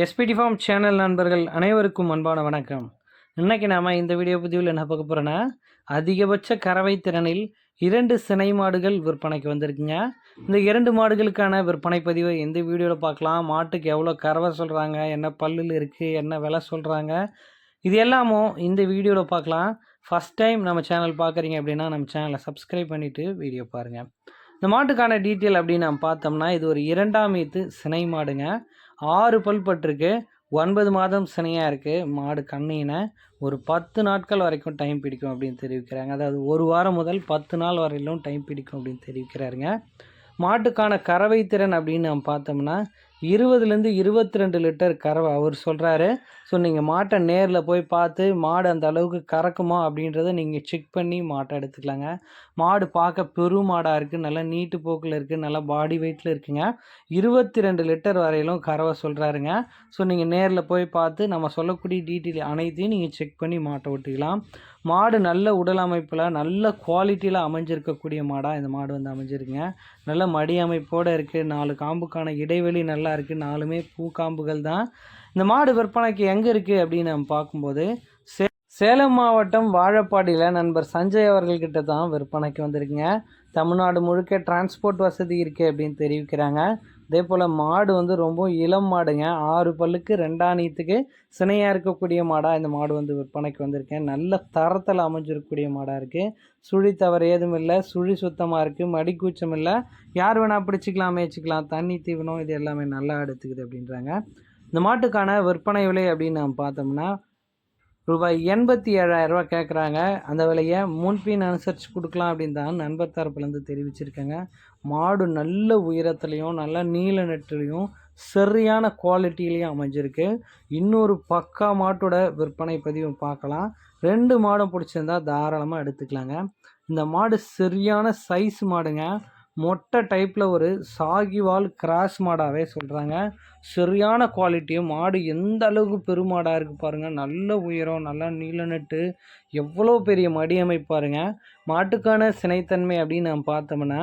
SPD form channel நண்பர்கள் அனைவருக்கும் அன்பான வணக்கம். இன்னைக்கு நாம் இந்த வீடியோ பதிவில் என்ன பார்க்க போகிறோன்னா அதிகபட்ச கறவை திறனில் இரண்டு சினை மாடுகள் விற்பனைக்கு வந்திருக்குங்க. இந்த இரண்டு மாடுகளுக்கான விற்பனை பதிவை எந்த வீடியோவில் பார்க்கலாம். மாட்டுக்கு எவ்வளோ கறவை சொல்கிறாங்க என்ன பல்லில் இருக்குது என்ன விலை சொல்கிறாங்க இது எல்லாமும் இந்த வீடியோவில் பார்க்கலாம். ஃபஸ்ட் டைம் நம்ம சேனல் பார்க்குறீங்க அப்படின்னா நம்ம சேனலை சப்ஸ்கிரைப் பண்ணிவிட்டு வீடியோ பாருங்கள் இந்த மாட்டுக்கான டீட்டெயில் அப்படின்னு நம்ம பார்த்தோம்னா இது ஒரு இரண்டாம் ஈத்து சினை மாடுங்க. ஆறு பல் பட்டிருக்கு. ஒன்பது மாதம் சினையாக இருக்குது மாடு கண்ணினை ஒரு பத்து நாட்கள் வரைக்கும் டைம் பிடிக்கும் அப்படின்னு தெரிவிக்கிறாங்க. அதாவது ஒரு வாரம் முதல் பத்து நாள் வரையிலும் டைம் பிடிக்கும் அப்படின்னு தெரிவிக்கிறாருங்க. மாட்டுக்கான கறவை திறன் அப்படின்னு நம்ம பார்த்தோம்னா இருபதுலேருந்து இருபத்தி ரெண்டு லிட்டர் கறவை. அவர் சொல்கிறாரு ஸோ நீங்கள் மாட்டை நேரில் போய் பார்த்து மாடு அந்த அளவுக்கு கறக்குமா அப்படின்றத நீங்கள் செக் பண்ணி மாட்டை எடுத்துக்கலாங்க. மாடு பார்க்க பெரு மாடாக இருக்குது நல்லா நீட்டு போக்கில் இருக்குது நல்லா பாடி வெயிட்டில் இருக்குங்க. இருபத்தி ரெண்டு லிட்டர் வரையிலும் கறவை சொல்கிறாருங்க ஸோ நீங்கள் நேரில் போய் பார்த்து நம்ம சொல்லக்கூடிய டீட்டெயில் அனைத்தையும் நீங்கள் செக் பண்ணி மாட்டை ஓட்டிக்கலாம். மாடு நல்ல உடல் அமைப்பில் நல்ல குவாலிட்டியில் அமைஞ்சிருக்கக்கூடிய மாடாக இந்த மாடு வந்து அமைஞ்சிருக்குங்க. நல்ல மடி அமைப்போடு இருக்குது நாலு காம்புக்கான இடைவெளி நல்லா இருக்குது நாலுமே பூ காம்புகள் தான். இந்த மாடு விற்பனைக்கு எங்கே இருக்குது அப்படின்னு நம்ம பார்க்கும்போது சே சேலம் மாவட்டம் வாழப்பாடியில் நண்பர் சஞ்சய் அவர்கள்கிட்ட தான் விற்பனைக்கு வந்திருக்குங்க. தமிழ்நாடு முழுக்க டிரான்ஸ்போர்ட் வசதி இருக்குது அப்படின்னு தெரிவிக்கிறாங்க. அதே போல் மாடு வந்து ரொம்ப இளம் மாடுங்க. ஆறு பல்லுக்கு ரெண்டாணியத்துக்கு சினையாக இருக்கக்கூடிய மாடாக இந்த மாடு வந்து விற்பனைக்கு வந்திருக்கேன். நல்ல தரத்தில் அமைஞ்சிருக்கக்கூடிய மாடாக இருக்குது சுழி தவறு ஏதும் இல்லை. சுழி சுத்தமாக இருக்குது மடிக்கூச்சம் இல்லை. யார் வேணால் பிடிச்சிக்கலாம் மேய்ச்சிக்கலாம் தண்ணி தீவனம் இது எல்லாமே நல்லா எடுத்துக்குது அப்படின்றாங்க. இந்த மாட்டுக்கான விற்பனை விலை அப்படின்னு நம்ம பார்த்தோம்னா ரூபாய் எண்பத்தி ஏழாயிரரூபா கேட்குறாங்க அந்த விலையை முன்பின் அனுசரித்து கொடுக்கலாம் அப்படின்னு தான் நண்பர் தரப்புலேருந்து தெரிவிச்சிருக்கேங்க. மாடு நல்ல உயரத்துலேயும் நல்ல நீல நெட்டுலேயும் சரியான குவாலிட்டிலையும் அமைஞ்சிருக்கு. இன்னொரு பக்கா மாட்டோட விற்பனை பதிவும் பார்க்கலாம். ரெண்டு மாடும் பிடிச்சிருந்தா தாராளமாக எடுத்துக்கலாங்க. இந்த மாடு சரியான சைஸ் மாடுங்க. மொட்டை டைப்பில் ஒரு சாகிவால் கிராஸ் மாடாகவே சொல்கிறாங்க சரியான குவாலிட்டியும் மாடு எந்த அளவுக்கு பெருமாடாக இருக்குது பாருங்கள் நல்ல உயரம் நல்லா நீல நட்டு எவ்வளோ பெரிய மடி அமைப்பாருங்க மாட்டுக்கான சினைத்தன்மை அப்படின்னு நம்ம பார்த்தோம்னா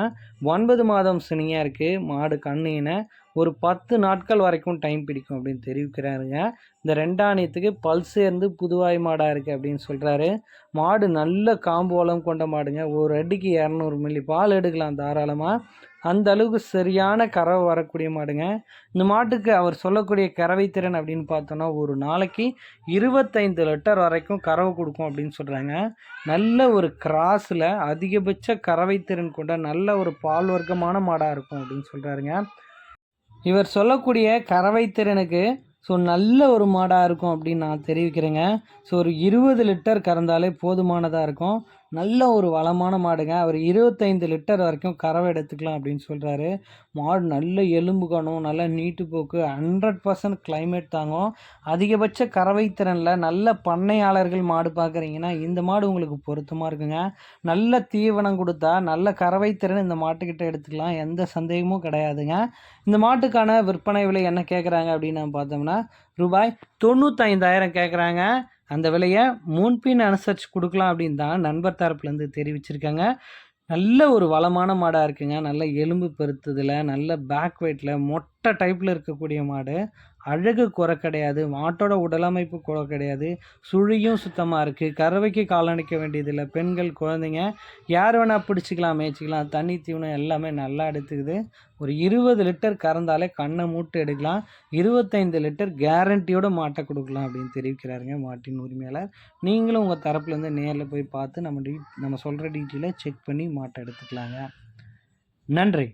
ஒன்பது மாதம் சினையாக இருக்குது மாடு கண்ணினை ஒரு பத்து நாட்கள் வரைக்கும் டைம் பிடிக்கும் அப்படின்னு தெரிவிக்கிறாருங்க. இந்த ரெண்டாணியத்துக்கு பல் சேர்ந்து புதுவாய் மாடாக இருக்குது அப்படின்னு சொல்கிறாரு மாடு நல்ல காம்பு வளம் கொண்ட மாடுங்க. ஒரு அடிக்கு இரநூறு மில்லி பால் எடுக்கலாம் தாராளமாக அந்த அளவுக்கு சரியான கறவை வரக்கூடிய மாடுங்க. இந்த மாட்டுக்கு அவர் சொல்லக்கூடிய கறவை திறன் அப்படின்னு பார்த்தோன்னா ஒரு நாளைக்கு இருபத்தைந்து லிட்டர் வரைக்கும் கறவை கொடுக்கும் அப்படின்னு சொல்கிறாங்க நல்ல ஒரு கிராஸில் அதிகபட்ச கறவை திறன் கொண்ட நல்ல ஒரு பால் வர்க்கமான மாடாக இருக்கும் அப்படின்னு சொல்கிறாருங்க இவர் சொல்லக்கூடிய கறவை திறனுக்கு ஸோ நல்ல ஒரு மாடாக இருக்கும் அப்படின்னு நான் தெரிவிக்கிறேங்க. ஸோ ஒரு இருபது லிட்டர் கறந்தாலே போதுமானதாக இருக்கும். நல்ல ஒரு வளமான மாடுங்க. அவர் இருபத்தைந்து லிட்டர் வரைக்கும் கறவை எடுத்துக்கலாம் அப்படின்னு சொல்கிறாரு மாடு நல்ல எலும்பு காணும் நல்ல நீட்டு போக்கு ஹண்ட்ரட் பர்சன்ட் கிளைமேட் தாங்கும். அதிகபட்ச கறவை திறனில் நல்ல பண்ணையாளர்கள் மாடு பார்க்குறீங்கன்னா இந்த மாடு உங்களுக்கு பொருத்தமாக இருக்குங்க. நல்ல தீவனம் கொடுத்தா நல்ல கறவை திறன் இந்த மாட்டுக்கிட்ட எடுத்துக்கலாம். எந்த சந்தேகமும் கிடையாதுங்க. இந்த மாட்டுக்கான விற்பனை விலை என்ன கேட்குறாங்க அப்படின்னு நம்ம பார்த்தோம்னா ரூபாய் தொண்ணூத்தைந்தாயிரம் கேட்குறாங்க அந்த விலையை முன்பின் அனுசரித்து கொடுக்கலாம் அப்படின்னு தான் நண்பர் தரப்புலேருந்து தெரிவிச்சிருக்காங்க. நல்ல ஒரு வளமான மாடாக இருக்குங்க. நல்ல எலும்பு பெருத்ததில் நல்ல பேக் வெயிட்டில் மொட்டை டைப்பில் இருக்கக்கூடிய மாடு. அழகு குறை கிடையாது மாட்டோட உடலமைப்பு குறை கிடையாது சுழியும் சுத்தமாக இருக்குது கறவைக்கு காலணிக்க வேண்டியதில்லை பெண்கள் குழந்தைங்க யார் வேணால் பிடிச்சிக்கலாம் மேய்ச்சிக்கலாம் தண்ணி தீவனம் எல்லாமே நல்லா எடுத்துக்குது. ஒரு இருபது லிட்டர் கறந்தாலே கண்ணை மூட்டு எடுக்கலாம் இருபத்தைந்து லிட்டர் கேரண்டியோட மாட்டை கொடுக்கலாம் அப்படின்னு தெரிவிக்கிறாருங்க மாட்டின் உரிமையாளர். நீங்களும் உங்கள் தரப்புலேருந்து நேரில் போய் பார்த்து நம்ம டீ நம்ம சொல்கிற டீட்டெயிலை செக் பண்ணி மாட்டை எடுத்துக்கலாங்க. நன்றி.